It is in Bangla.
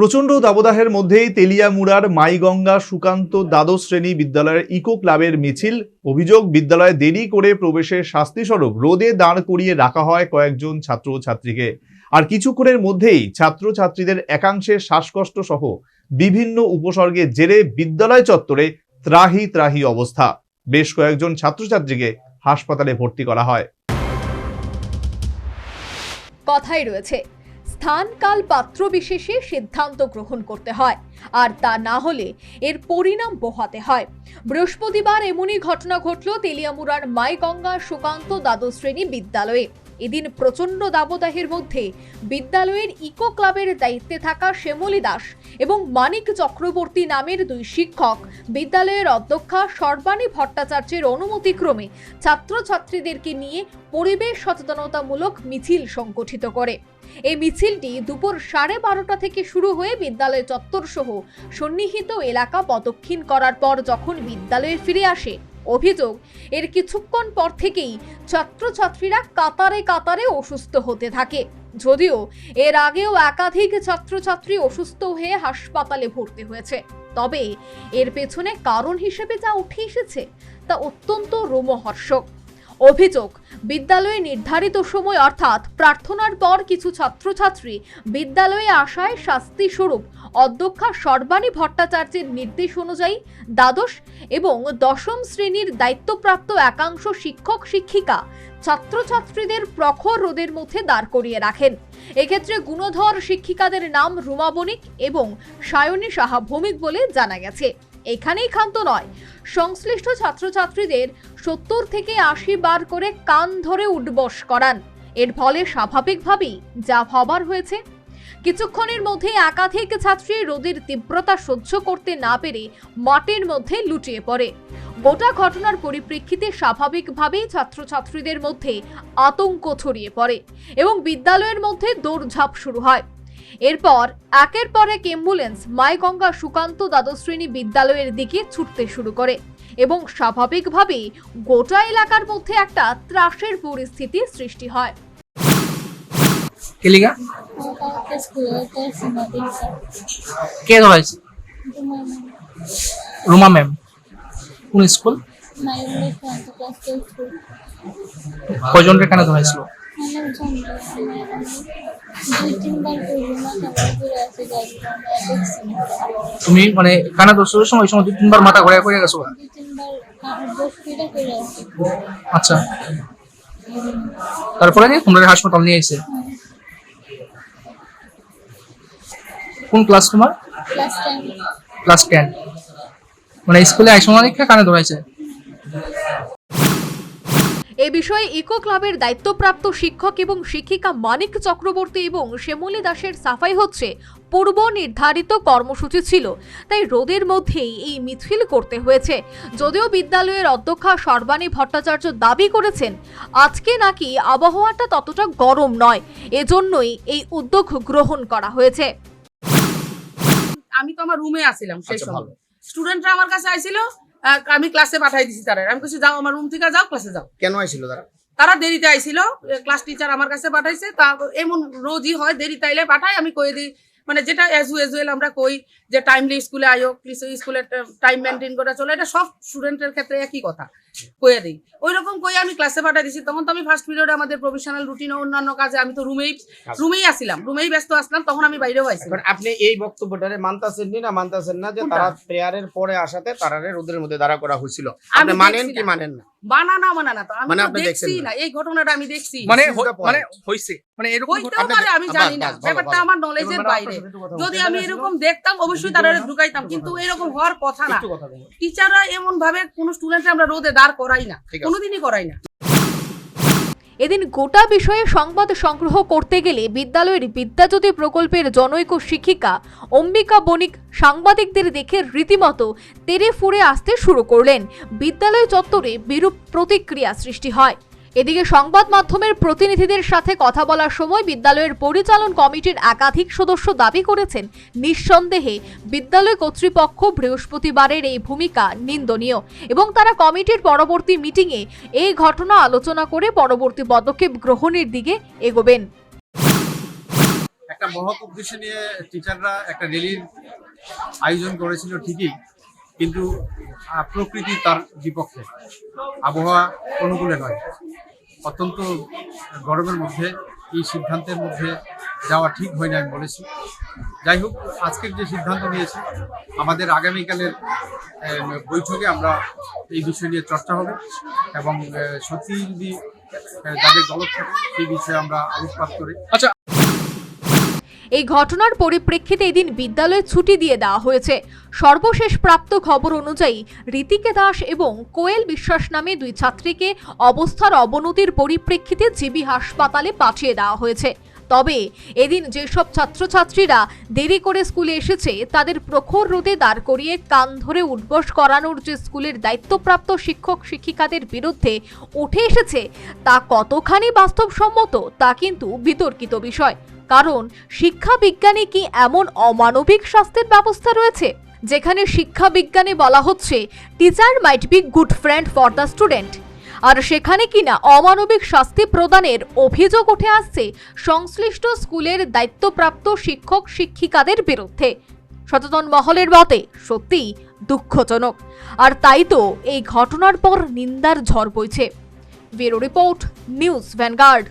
প্রচণ্ড দাবদাহের মধ্যেই তেলিয়ামুড়ার মাইগঙ্গা সুকান্ত দ্বাদশ শ্রেণি বিদ্যালয়ের ইকো ক্লাবের মিছিল। অভিযোগ, বিদ্যালয়ে দেরি করে প্রবেশের শাস্তিস্বরূপ রোদে দাঁড় করিয়ে রাখা হয় কয়েকজন ছাত্র ছাত্রীকে। আর কিছুক্ষণের মধ্যেই ছাত্র ছাত্রীদের একাংশের শ্বাসকষ্ট সহ বিভিন্ন উপসর্গের জেরে বিদ্যালয় চত্বরে ত্রাহি ত্রাহি অবস্থা। বেশ কয়েকজন ছাত্রছাত্রীকে হাসপাতালে ভর্তি করা হয়। কথাই রয়েছে। স্থান কাল পাত্র বিশেষে সিদ্ধান্ত গ্রহণ করতে হয়। আর তা না হলে এর পরিণাম পোহাতে হয়। বৃহস্পতিবার এমনই ঘটনা ঘটল তেলিয়ামুড়ার মাইগঙ্গা সুকান্ত দ্বাদশ শ্রেণি বিদ্যালয়ে। এদিন প্রচণ্ড দাবদাহের মধ্যে বিদ্যালয়ের ইকো ক্লাবের দায়িত্বে থাকা শ্যামলী দাস এবং মানিক চক্রবর্তী নামের দুই শিক্ষক বিদ্যালয়ের অধ্যক্ষা সর্বাণী ভট্টাচার্যের অনুমতিক্রমে ছাত্রছাত্রীদেরকে নিয়ে পরিবেশ সচেতনতামূলক মিছিল সংগঠিত করে। এই মিছিলটি দুপুর সাড়ে বারোটা থেকে শুরু হয়ে বিদ্যালয় চত্বর সহ সন্নিহিত এলাকা প্রদক্ষিণ করার পর যখন বিদ্যালয়ে ফিরে আসে, অভিযোগ, এর কিছুক্ষণ পর থেকেই ছাত্রছাত্রীরা কাতারে কাতারে অসুস্থ হতে থাকে। যদিও এর আগেও একাধিক ছাত্রছাত্রী অসুস্থ হয়ে হাসপাতালে ভর্তি হয়েছে। তবে এর পেছনে কারণ হিসেবে যা উঠে এসেছে, তা অত্যন্ত রোমহর্ষক। অভিযোগ, বিদ্যালয়ে নির্ধারিত সময় অর্থাৎ প্রার্থনার পর কিছু ছাত্রছাত্রী বিদ্যালয়ে আসায় শাস্তি স্বরূপ অধ্যক্ষা সর্বাণী ভট্টাচার্যের নির্দেশ অনুযায়ী দ্বাদশ এবং দশম শ্রেণির দায়িত্বপ্রাপ্ত একাংশ শিক্ষক শিক্ষিকা ছাত্রছাত্রীদের প্রখর রোদের মধ্যে দাঁড় করিয়ে রাখেন। এক্ষেত্রে গুণধর শিক্ষিকাদের নাম রুমা বণিক এবং সায়নী সাহা ভৌমিক বলে জানা গেছে। এখানেই ক্ষান্ত নয় সংশ্লিষ্ট ছাত্রছাত্রীদের সত্তর থেকে আশি বার করে কান ধরে উঠবস করান। এর ফলে স্বাভাবিকভাবেই যা হবার হয়েছে। কিছুক্ষণের মধ্যে একাধিক ছাত্রী রোদের তীব্রতা সহ্য করতে না পেরে মাটির মধ্যে লুটিয়ে পড়ে। গোটা ঘটনার পরিপ্রেক্ষিতে স্বাভাবিকভাবেই ছাত্রছাত্রীদের মধ্যে আতঙ্ক ছড়িয়ে পড়ে এবং বিদ্যালয়ের মধ্যে দৌড়ঝাঁপ শুরু হয়। এরপর, একের পর এক অ্যাম্বুলেন্স মাইগঙ্গা সুকান্ত দ্বাদশ শ্রেণি বিদ্যালয়ের দিকে ছুটতে শুরু করে এবং স্বাভাবিকভাবেই গোটা এলাকার মধ্যে একটা ত্রাসের পরিস্থিতি সৃষ্টি হয়। কে ধরাইছে রুমা ম্যাম। কোন স্কুল? ধরাইছিল তুমি মানে কানা দোষের সময় সময় দুই তিনবার মাথা ঘুরে করে গেছো? আচ্ছা। তারপরে দিয়ে তোমরা হাসপাতাল নিয়ে এসে? কোন ক্লাস তোমার? Class ten. মানে স্কুলে আইসো অনেক কানে ধরাইছে? এ বিষয়ে ইকো ক্লাবের দায়িত্বপ্রাপ্ত শিক্ষক এবং শিক্ষিকা মানিক চক্রবর্তী এবং শ্যামলী দাসের সাফাই হচ্ছে পূর্ব নির্ধারিত কর্মসূচি ছিল তাই রোদের মধ্যেই এই মিছিল করতে হয়েছে। যদিও বিদ্যালয়ের অধ্যক্ষা সর্বাণী ভট্টাচার্য দাবি করেছেন আজকে নাকি আবহাওয়াটা ততটা গরম নয় এজন্যই এই উদ্যোগ গ্রহণ করা হয়েছে। আমি তো আমার রুমে আসছিলাম সেই আচ্ছা, সময়। স্টুডেন্টরা আমার কাছে আইছিল আমি ক্লাসে পাঠাই দিছি তারা। আমি কিছু যাও আমার রুম থেকে যাও ক্লাসে যাও। কেন আইছিল তারা? তারা দেরিতে আইছিল ক্লাস টিচার আমার কাছে পাঠাইছে তা এমন রোজই হয় দেরিতে আইলে পাঠায় আমি কয়ে দিই মানে যেটা এজ ইউজুয়াল আমরা কই যে টাইমলি স্কুলে আয়ো স্কুলের টাইম মেনটেন করে চলে। এটা সব স্টুডেন্টের ক্ষেত্রে একই কথা। কয়ে দিই। ওই রকম কই আমি ক্লাসে পাঠাই দিছি তখন তো আমি ফার্স্ট পিরিয়ডে আমাদের প্রফেশনাল রুটিন অন্যান্য কাজে আমি তো রুমেই রুমেই আসছিলাম রুমেই ব্যস্ত আসলাম তখন আমি বাইরেও এবার আপনি এই বক্তব্যটারে মানতাছেন নি না মানতাছেন না যে তারা প্রেয়ারের পরে আসাতে তারারে রোদের মধ্যে দাঁড়া করা হয়েছিল? আপনি মানেন কি মানেন না? বানানা বানানা তো আমি মানে দেখছি না? এই ঘটনাটা আমি দেখছি। মানে. মানে হইছে। মানে এরকম পারে আমি জানি না। ব্যাপারটা আমার নলেজের বাইরে। যদি আমি এরকম দেখতাম অবশ্যই তারা ঢুকাইতাম। কিন্তু এরকম হওয়ার কথা না। টিচাররা এমন ভাবে কোন স্টুডেন্ট আমরা রোদে দাঁড় করাই না। কোনোদিনই করাই না। এদিন গোটা বিষয়ে সংবাদ সংগ্রহ করতে গেলে বিদ্যালয়ের বিদ্যাজ্যোতি প্রকল্পের জনৈক শিক্ষিকা অম্বিকা বণিক সাংবাদিকদের দেখে রীতিমতো তেরে ফুরে আসতে শুরু করলেন। বিদ্যালয় চত্বরে বিরূপ প্রতিক্রিয়া সৃষ্টি হয়। এদিকে সংবাদ মাধ্যমের প্রতিনিধিদের সাথে কথা বলার সময় বিদ্যালয়ের পরিচালন কমিটির একাধিক সদস্য দাবি করেছেন, নিঃসন্দেহে বিদ্যালয় কর্তৃপক্ষ বৃহস্পতিবারের এই ভূমিকা নিন্দনীয় এবং তারা কমিটির পরবর্তী মিটিংয়ে এই ঘটনা আলোচনা করে পরবর্তী পদক্ষেপ গ্রহণের দিকে এগোবেন। একটা মহৎ উদ্দেশ্য নিয়ে টিচাররা একটা র্যালির আয়োজন করেছিল ঠিকই। কিন্তু প্রকৃতি তার বিপক্ষে। আবহাওয়া অনুকূলে নয়। অত্যন্ত গরমের মধ্যে, এই সিদ্ধান্তের মধ্যে যাওয়া ঠিক হয় না আমি বলেছি। যাই হোক, আজকের যে সিদ্ধান্ত নিয়েছি, আমাদের আগামীকালের বৈঠকে আমরা এই বিষয় নিয়ে চর্চা হবে এবং সত্যি যদি যাদের গলত থাকে, সেই বিষয়ে আমরা আলোকপাত করে। এই ঘটনার পরিপ্রেক্ষিতে এদিন বিদ্যালয়ে ছুটি দিয়ে দেওয়া হয়েছে। সর্বশেষ প্রাপ্ত খবর অনুযায়ী রীতিকে দাস এবং কোয়েল বিশ্বাস নামে দুই ছাত্রীকে অবস্থার অবনতির পরিপ্রেক্ষিতে জিবি হাসপাতালে পাঠিয়ে দেওয়া হয়েছে। তবে এদিন যেসব ছাত্রছাত্রীরা দেরি করে স্কুলে এসেছে, তাদের প্রখর রোদে দাঁড় করিয়ে কান ধরে উঠবস করানোর যে স্কুলের দায়িত্বপ্রাপ্ত শিক্ষক শিক্ষিকাদের বিরুদ্ধে উঠে এসেছে, তা কতখানি বাস্তবসম্মত তা কিন্তু বিতর্কিত বিষয়। কারণ শিক্ষা বিজ্ঞানে কি এমন অমানবিক শাস্তির ব্যবস্থা রয়েছে? যেখানে শিক্ষা বিজ্ঞানে বলা হচ্ছে teacher might be good friend for the student আর সেখানে কিনা অমানবিক শাস্তি প্রদানের অভিযোগ উঠে আসছে সংশ্লিষ্ট স্কুলের দায়িত্বপ্রাপ্ত শিক্ষক শিক্ষিকাদের বিরুদ্ধে। সচেতন মহলের মতে, সত্যিই দুঃখজনক। আর তাই তো এই ঘটনার পর নিন্দার ঝড় বইছে। Bureau report, news Vanguard.